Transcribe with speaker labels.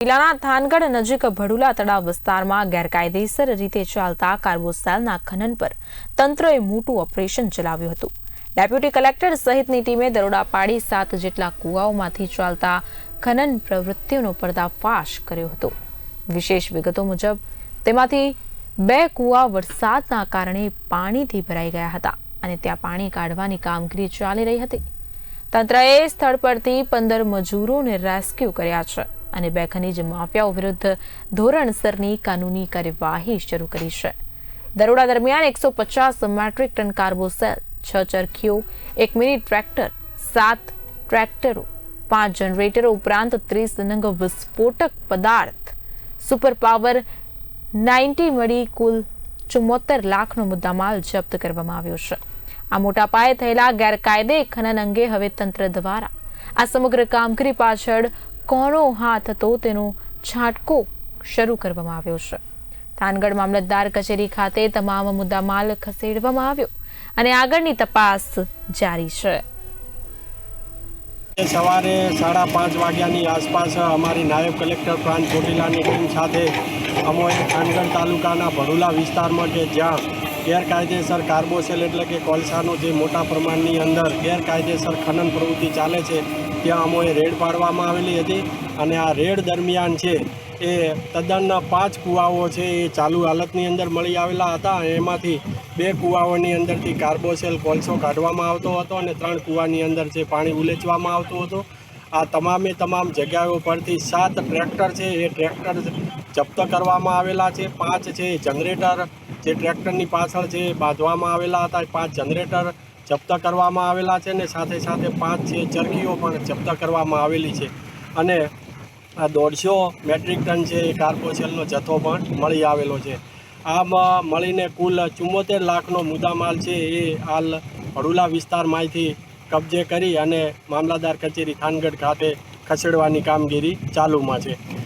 Speaker 1: જિલ્લાના થાનગઢ નજીક ભડુલા તળાવ વિસ્તારમાં ગેરકાયદેસર રીતે ચાલતા કાર્બોસેલના ખનન પર તંત્રએ મોટું ઓપરેશન ચલાવ્યું હતું. ડેપ્યુટી કલેક્ટર સહિતની ટીમે દરોડા પાડી સાત જેટલા કુવાઓમાંથી ચાલતા ખનન પ્રવૃત્તિઓનો પર્દાફાશ કર્યો હતો. વિશેષ વિગતો મુજબ, તેમાંથી બે કુવા વરસાદના કારણે પાણીથી ભરાઈ ગયા હતા અને ત્યાં પાણી કાઢવાની કામગીરી ચાલી રહી હતી. તંત્રએ સ્થળ પરથી પંદર મજૂરોને રેસ્ક્યુ કર્યા છે. અને બે ખનીજ માફિયાઓ વિરુદ્ધ ધોરણસરની કાનૂની કાર્યવાહી શરૂ કરી છે. દરોડા દરમિયાન એકસો પચાસ મેટ્રિક ટન કાર્બોસેલ છ ચરખીઓ, એક મિની ટ્રેક્ટર, સાત ટ્રેક્ટરો, પાંચ જનરેટરો ઉપરાંત ત્રીસ નંગ વિસ્ફોટક પદાર્થ. સુપર પાવર નાઇન્ટી મળી કુલ ચુમ્મોતેર લાખનો મુદ્દામાલ જપ્ત કરવામાં આવ્યો છે. આ મોટા પાયે થયેલા ગેરકાયદે ખનન અંગે હવે તંત્ર દ્વારા આ સમગ્ર કામગીરી પાછળ કોનો હાથ હતો તેનો છાંટકો શરૂ કરવામાં આવ્યો છે. થાનગઢ મામલતદાર કચેરી ખાતે તમામ મુદ્દામાલ ખસેડવામાં આવ્યો અને આગળની તપાસ જારી છે.
Speaker 2: સવારે સાડા પાંચ વાગ્યાની આસપાસ અમારી નાયબ કલેક્ટર પ્રાંત ચોટીલાની ટીમ સાથે અમોએ થાનગઢ તાલુકાના ભડુલા વિસ્તારમાં કે જ્યાં ગેરકાયદેસર કાર્બોસેલ એટલે કે કોલસાનો જે મોટા પ્રમાણની અંદર ગેરકાયદેસર ખનન પ્રવૃત્તિ ચાલે છે, ત્યાં અમોએ રેડ પાડવામાં આવેલી હતી અને આ રેડ દરમિયાન છે એ તદ્દન પાંચ કૂવાઓ છે એ ચાલુ હાલતની અંદર મળી આવેલા હતા એમાંથી બે કૂવાઓની અંદરથી કાર્બોસેલ કોલસો કાઢવામાં આવતો હતો અને ત્રણ કૂવાની અંદર છે પાણી ઉલેચવામાં આવતું હતું. આ તમામે તમામ જગ્યાઓ પરથી સાત ટ્રેક્ટર છે. એ ટ્રેક્ટર જપ્ત કરવામાં આવેલા છે. પાંચ છે જનરેટર. જે ટ્રેક્ટરની પાછળ એ બાંધવામાં આવેલા હતા પાંચ જનરેટર જપ્ત કરવામાં આવેલા છે ને સાથે સાથે પાંચ છે ચરખીઓ પણ જપ્ત કરવામાં આવેલી છે. અને આ દોઢસો મેટ્રિક ટન છે એ કાર્બોસેલનો જથ્થો પણ મળી આવેલો છે. આમાં મળીને કુલ ચુમ્મોતેર લાખનો મુદ્દામાલ છે એ હાલ અડુલા વિસ્તારમાંથી કબજે કરી અને મામલાદાર કચેરી થાનગઢ ખાતે ખસેડવાની કામગીરી ચાલુમાં છે.